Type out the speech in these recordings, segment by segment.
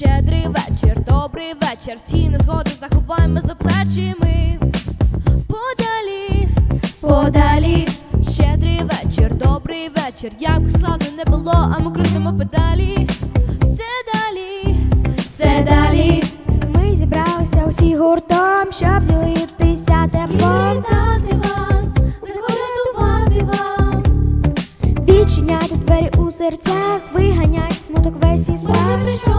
Добрий вечір, добрий вечір. Всі незгоди заховаємо за плечі. Подалі, подалі. Щедрий вечір, добрий вечір. Як би складно не було, а ми крутимо педалі. Все далі, все далі. Ми зібралися усі гуртом, щоб ділитися теплом, Вітати вас, заколядувати вам. відчиняти двері у серцях, виганять смуток весь із Вже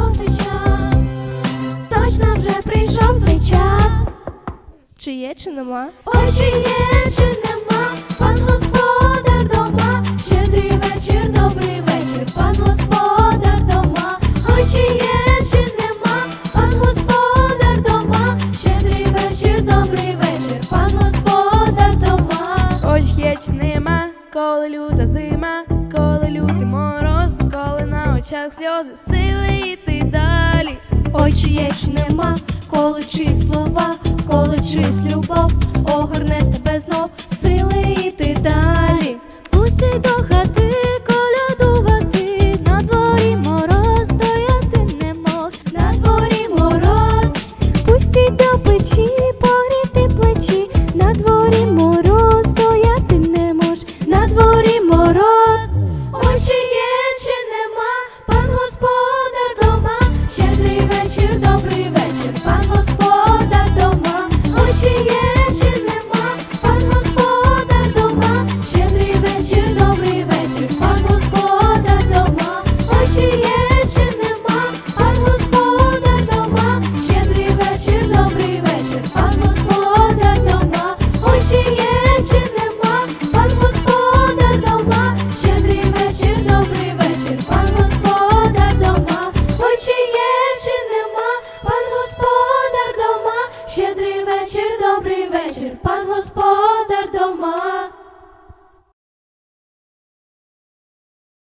Чи є, чи нема? Ой, чи є, чи нема, пан господар дома, щедрий вечір, добрий вечір, пан господар дома, ой, чи є, чи нема, пан господар дома, щедрий вечір, добрий вечір, пан господар дома. Ось є чи нема, коли люта зима, коли лютий мороз, коли на очах сльози, сили йти коли слова, коли чись любов, огорне тебе знов, сили йти далі. Пустять до хати колядувати, на дворі мороз, стояти не мож, на дворі мороз, пустіть до печі, погріти плечі, Бачив пан Господь.